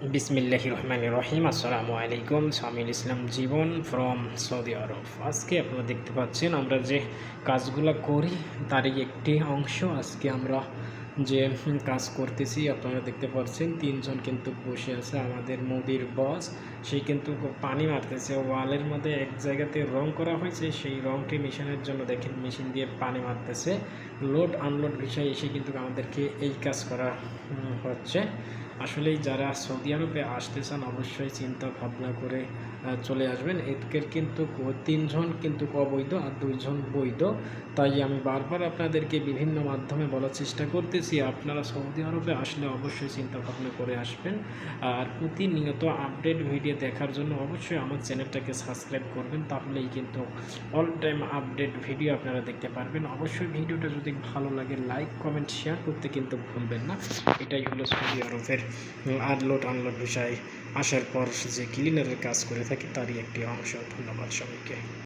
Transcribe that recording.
বিসমিল্লাহ রহমান রহিম আসসালামু আলাইকুম সামিল ইসলাম জীবন ফ্রম সৌদি আরব আজকে আপনারা দেখতে পাচ্ছেন, আমরা যে কাজগুলো করি, তারই একটি অংশ আজকে আমরা যে কাজ করতেছি, আপনারা দেখতে পাচ্ছেন, তিনজন কিন্তু বসে আছে আমাদের মোদির বস সেই কিন্তু পানি মারতেছে, ওয়ালের মধ্যে এক জায়গাতে রং করা হয়েছে, সেই রংটি মেশিনের জন্য দেখেন, মেশিন দিয়ে পানি মারতেছে। লোড, আনলোড বিষয় এসে কিন্তু আমাদেরকে এই কাজ করা হচ্ছে। আসলেই যারা সৌদি আরবে আসতে চান, অবশ্যই চিন্তা ভাবনা করে চলে আসবেন। এদের কিন্তু তিনজন কিন্তু অবৈধ আর দুইজন বৈধ। তাই আমি বারবার আপনাদেরকে বিভিন্ন মাধ্যমে বলার চেষ্টা করতেছি, আপনারা সৌদি আরবে আসলে অবশ্যই চিন্তা ভাবনা করে আসবেন। আর প্রতিনিয়ত আপডেট ভিডিও দেখার জন্য অবশ্যই আমার চ্যানেলটাকে সাবস্ক্রাইব করবেন, তাহলেই কিন্তু অল টাইম আপডেট ভিডিও আপনারা দেখতে পারবেন। অবশ্যই ভিডিওটা যদি ভালো লাগে, লাইক, কমেন্ট, শেয়ার করতে কিন্তু ভুলবেন না। এটাই হলো সৌদি আরবের আনলোড আনলোড বিষয় আসার পর যে ক্লিনারের কাজ করে থাকি, তারই একটি অংশ। ধন্যবাদ সবাইকে।